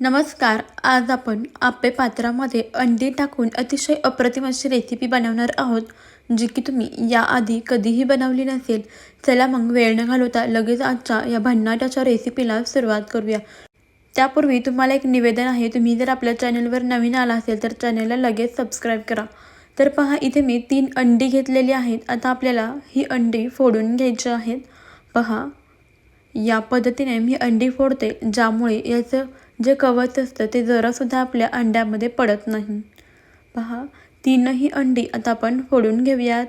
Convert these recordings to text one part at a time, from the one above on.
नमस्कार आज आपण आप्पे पात्रामध्ये अंडी टाकून अतिशय अप्रतिम अशी रेसिपी बनवणार आहोत जी की तुम्ही याआधी कधीही बनवली नसेल. चला मग वेळ न घालवता लगेच आजच्या या भन्नाटाच्या रेसिपीला सुरुवात करूया. त्यापूर्वी तुम्हाला एक निवेदन आहे तुम्ही जर आपल्या चॅनलवर नवीन आला असेल तर चॅनलला लगेच सबस्क्राईब करा. तर पहा इथे मी तीन अंडी घेतलेली आहेत. आता आपल्याला ही अंडी फोडून घ्यायची आहेत. पहा या पद्धतीने मी अंडी फोडते ज्यामुळे याचं जे कवच असतं ते जरासुद्धा आपल्या अंड्यामध्ये पडत नाही. पहा तीनही अंडी आता आपण फोडून घेऊयात.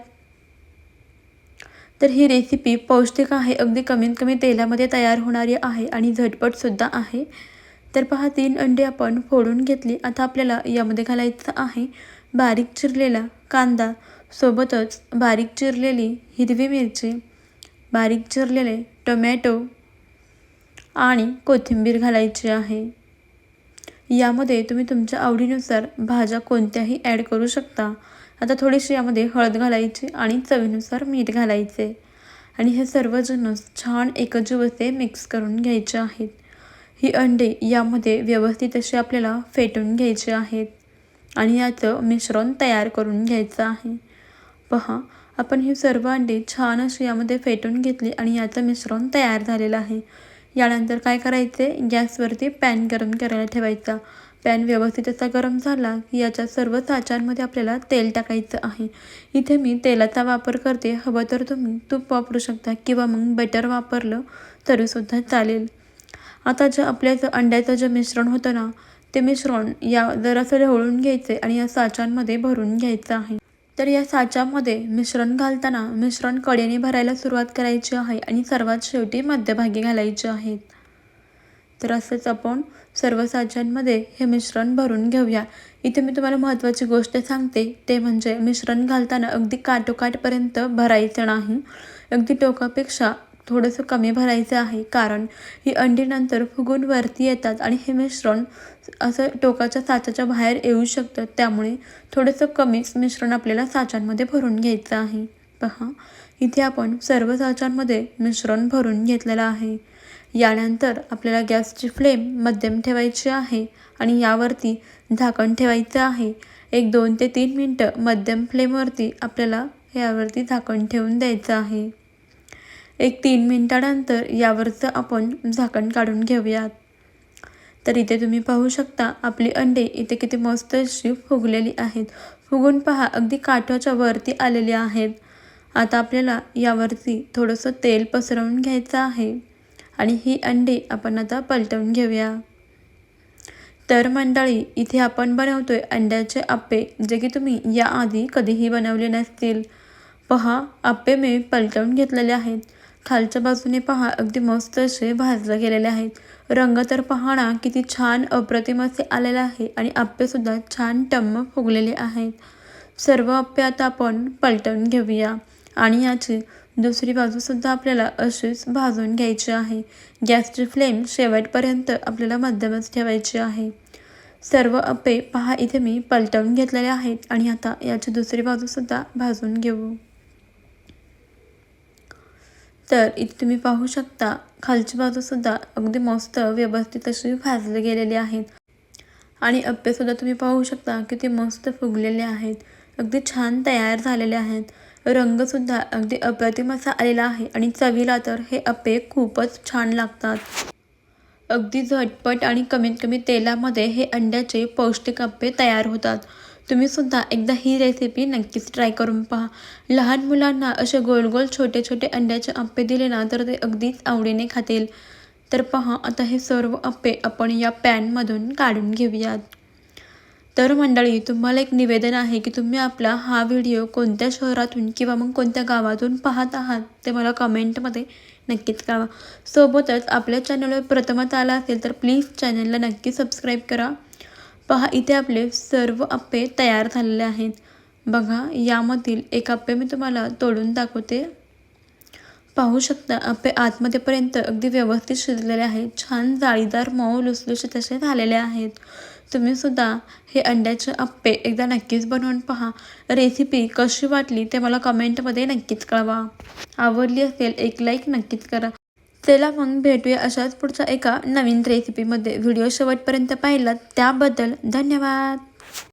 तर ही रेसिपी पौष्टिक आहे अगदी कमीत कमी तेलामध्ये तयार होणारी आहे आणि झटपटसुद्धा आहे. तर पहा तीन अंडी आपण फोडून घेतली. आता आपल्याला यामध्ये घालायचं आहे बारीक चिरलेला कांदा. सोबतच बारीक चिरलेली हिरवी मिरची बारीक चिरलेले टोमॅटो आणि कोथिंबीर घालायची आहे. यामध्ये तुम्ही तुमच्या आवडीनुसार भाज्या कोणत्याही ॲड करू शकता. आता थोडीशी यामध्ये हळद घालायची आणि चवीनुसार मीठ घालायचे. आणि हे सर्व छान एकजीव असे मिक्स करून घ्यायचे आहेत. ही अंडे यामध्ये व्यवस्थित असे आपल्याला फेटून घ्यायचे आहेत. आणि याचं मिश्रण तयार करून घ्यायचं आहे. पहा आपण ही सर्व अंडी छान अशी यामध्ये फेटून घेतली आणि याचं मिश्रण तयार झालेलं आहे. यानंतर काय करायचे? गॅसवरती पॅन गरम करायला ठेवायचा. पॅन व्यवस्थित असा गरम झाला की याच्या सर्व साचांमध्ये आपल्याला तेल टाकायचं आहे. इथे मी तेलाचा वापर करते. हवं तर तुम्ही तूप वापरू शकता किंवा मग बटर वापरलं तरीसुद्धा चालेल. आता जे आपल्याचं अंड्याचं जे मिश्रण होतं ना ते मिश्रण या जरासं ढवळून घ्यायचे आणि या साचांमध्ये भरून घ्यायचं आहे. तर या साच्यामध्ये मिश्रण घालताना मिश्रण कडेने भरायला सुरुवात करायची आहे आणि सर्वात शेवटी मध्यभागी घालायचे आहेत. तर असंच आपण सर्व साच्यांमध्ये हे मिश्रण भरून घेऊया. इथे मी तुम्हाला महत्त्वाची गोष्ट सांगते. ते म्हणजे मिश्रण घालताना अगदी काटोकाठपर्यंत भरायचं नाही. अगदी टोकापेक्षा थोडंसं कमी भरायचं आहे. कारण ही अंडी नंतर फुगून वरती येतात आणि हे मिश्रण असं टोकाच्या साच्याच्या बाहेर येऊ शकतं. त्यामुळे थोडंसं कमीच मिश्रण आपल्याला साच्यांमध्ये भरून घ्यायचं आहे. पहा इथे आपण सर्व साच्यांमध्ये मिश्रण भरून घेतलेलं आहे. यानंतर आपल्याला गॅसची फ्लेम मध्यम ठेवायची आहे आणि यावरती झाकण ठेवायचं आहे. एक दोन ते तीन मिनटं मध्यम फ्लेमवरती आपल्याला यावरती झाकण ठेवून द्यायचं आहे. एक तीन मिनटानंतर यावरचं आपण झाकण काढून घेऊयात. तर इथे तुम्ही पाहू शकता आपली अंडे इथे किती मस्त अशी फुगलेली आहेत. फुगून पहा अगदी काठाच्या वरती आलेली आहेत. आता आपल्याला यावरती थोडंसं तेल पसरवून घ्यायचं आहे आणि ही अंडे आपण आता पलटवून घेऊया. तर मंडळी इथे आपण बनवतोय अंड्याचे आप्पे जे की तुम्ही याआधी कधीही बनवले नसतील. पहा आप्पे मी पलटवून घेतलेले आहेत. खालच्या बाजूने पहा अगदी मस्त असे भाजले गेलेले आहेत. रंग तर पहाणा किती छान अप्रतिम असे आलेले आहे आणि आप्पेसुद्धा छान टम्म फुगलेले आहेत. सर्व आप्पे आता आपण पलटवून घेऊया. आणि याची दुसरी बाजूसुद्धा आपल्याला अशीच भाजून घ्यायची आहे. गॅसची फ्लेम शेवटपर्यंत आपल्याला मध्यमच ठेवायची आहे. सर्व अप्पे पहा इथे मी पलटवून घेतलेले आहेत आणि आता याची दुसरी बाजूसुद्धा भाजून घेऊ. तर इथे तुम्ही पाहू शकता खालची बाजूसुद्धा अगदी मस्त व्यवस्थित अशी भाजली गेलेली आहेत. आणि अप्पेसुद्धा तुम्ही पाहू शकता किती मस्त फुगलेले आहेत. अगदी छान तयार झालेले आहेत. रंगसुद्धा अगदी अप्रतिम असा आलेला आहे आणि चवीला तर हे अप्पे खूपच छान लागतात. अगदी झटपट आणि कमीत कमी तेलामध्ये हे अंड्याचे पौष्टिक अप्पे तयार होतात. तुम्ही सुद्धा एकदा ही रेसिपी नक्कीच ट्राय करून पहा. लहान मुलांना असे गोल गोल छोटे छोटे अंड्याचे अप्पे दिले ना तर ते अगदीच आवडीने खातील. तर पहा आता हे सर्व अप्पे आपण या पॅनमधून काढून घेऊयात. तर मंडळी तुम्हाला एक निवेदन आहे की तुम्ही आपला हा व्हिडिओ कोणत्या शहरातून किंवा मग कोणत्या गावातून पाहत आहात ते मला कमेंटमध्ये नक्कीच कळवा. सोबतच आपल्या चॅनलवर प्रथमच आला असेल तर प्लीज चॅनलला नक्की सबस्क्राईब करा. पहा इथे आपले सर्व अप्पे तयार झालेले आहेत. बघा यामधील एक अप्पे मी तुम्हाला तोडून दाखवते. पाहू शकता अप्पे आतमध्येपर्यंत अगदी व्यवस्थित शिजलेले आहेत. छान जाळीदार मऊ लुसलुशीत असे झालेले आहेत. तुम्हीसुद्धा हे अंड्याचे अप्पे एकदा नक्कीच बनवून पहा. रेसिपी कशी वाटली ते मला कमेंटमध्ये नक्कीच कळवा. आवडली असेल एक लाईक नक्कीच करा. चला मग भेटूया अशाच पुढचा एका नवीन रेसिपीमध्ये व्हिडिओ शेवटपर्यंत पाहिलात त्याबद्दल धन्यवाद.